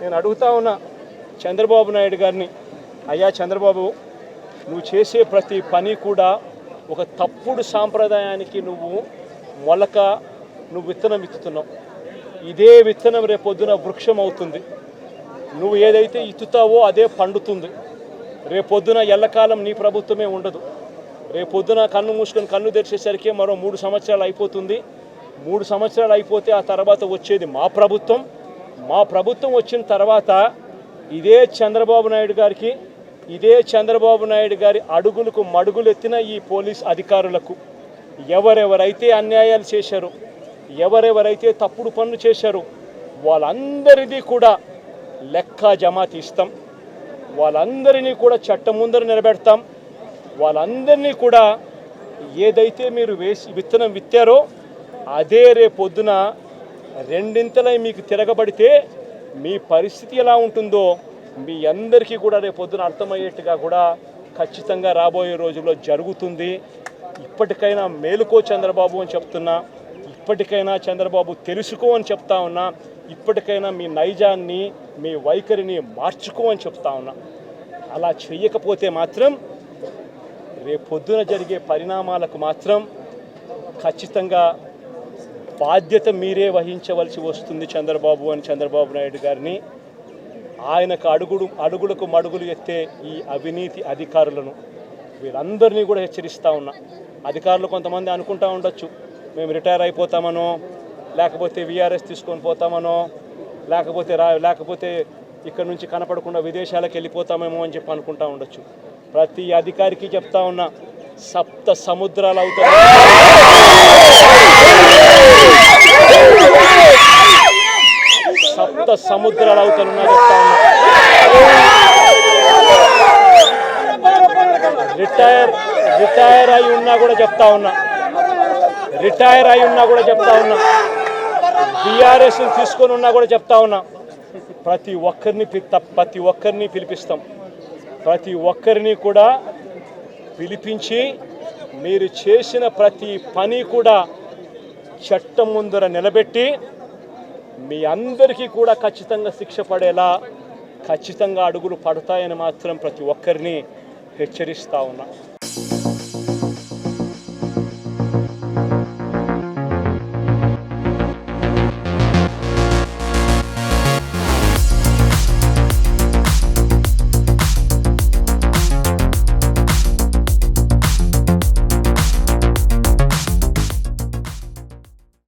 నేను అడుగుతా ఉన్నా చంద్రబాబు నాయుడు గారిని అయ్యా చంద్రబాబు నువ్వు చేసే ప్రతి పని కూడా ఒక తప్పుడు సాంప్రదాయానికి నువ్వు మొలక నువ్వు విత్తనం విత్తుతున్నావు. ఇదే విత్తనం రేపొద్దున వృక్షం అవుతుంది. నువ్వు ఏదైతే ఇత్తుతావో అదే పండుతుంది. రేపొద్దున ఎల్లకాలం నీ ప్రభుత్వమే ఉండదు. రేపొద్దున కన్ను మూసుకొని కన్ను తెరిచేసరికి మరో మూడు సంవత్సరాలు అయిపోతుంది. మూడు సంవత్సరాలు అయిపోతే ఆ తర్వాత వచ్చేది మా ప్రభుత్వం. మా ప్రభుత్వం వచ్చిన తర్వాత ఇదే చంద్రబాబు నాయుడు గారికి ఇదే చంద్రబాబు నాయుడు గారి అడుగులకు మడుగులు ఎత్తిన ఈ పోలీస్ అధికారులకు ఎవరెవరైతే అన్యాయాలు చేశారో ఎవరెవరైతే తప్పుడు పనులు చేశారో వాళ్ళందరిది కూడా లెక్క జమా తీస్తాం. వాళ్ళందరినీ కూడా చట్టం ముందర నిలబెడతాం. వాళ్ళందరినీ కూడా ఏదైతే మీరు వేసి విత్తనం విత్తారో అదే రేపొద్దున రెండింతలై మీకు తిరగబడితే మీ పరిస్థితి ఎలా ఉంటుందో మీ అందరికీ కూడా రేపు పొద్దున అర్థమయ్యేట్టుగా కూడా ఖచ్చితంగా రాబోయే రోజుల్లో జరుగుతుంది. ఇప్పటికైనా మేలుకో చంద్రబాబు అని చెప్తున్నా. ఇప్పటికైనా చంద్రబాబు తెలుసుకో అని చెప్తా ఉన్నా. ఇప్పటికైనా మీ నైజాన్ని మీ వైఖరిని మార్చుకో అని చెప్తా ఉన్నా. అలా చెయ్యకపోతే మాత్రం రేపొద్దున జరిగే పరిణామాలకు మాత్రం ఖచ్చితంగా బాధ్యత మీరే వహించవలసి వస్తుంది చంద్రబాబు అని చంద్రబాబు నాయుడు గారిని. ఆయనకు అడుగుడు అడుగులకు మడుగులు ఎత్తే ఈ అవినీతి అధికారులను వీళ్ళందరినీ కూడా హెచ్చరిస్తూ ఉన్నా. అధికారులు కొంతమంది అనుకుంటూ ఉండొచ్చు. మేము రిటైర్ అయిపోతామనో లేకపోతే విఆర్ఎస్ తీసుకొని పోతామనో లేకపోతే రా లేకపోతే ఇక్కడ నుంచి కనపడకుండా విదేశాలకు వెళ్ళిపోతామేమో అని చెప్పి అనుకుంటా ఉండొచ్చు. ప్రతి అధికారికి చెప్తా ఉన్నా సప్త సముద్రాలు అవుతాయి. సప్త సముద్రాలు చెప్తా రిటైర్ రిటైర్ అయి ఉన్నా కూడా చెప్తా ఉన్నా. రిటైర్ అయి ఉన్నా కూడా చెప్తా ఉన్నా. బీఆర్ఎస్ తీసుకొని ఉన్నా కూడా చెప్తా ఉన్నా. ప్రతి ఒక్కరిని ప్రతి ఒక్కరిని పిలిపిస్తాం. ప్రతి ఒక్కరిని కూడా పిలిపించి మీరు చేసిన ప్రతి పని కూడా చట్టం ముందర నిలబెట్టి మీ అందరికీ కూడా ఖచ్చితంగా శిక్ష పడేలా ఖచ్చితంగా అడుగులు పడతాయని మాత్రం ప్రతి ఒక్కరిని హెచ్చరిస్తూ ఉన్నా.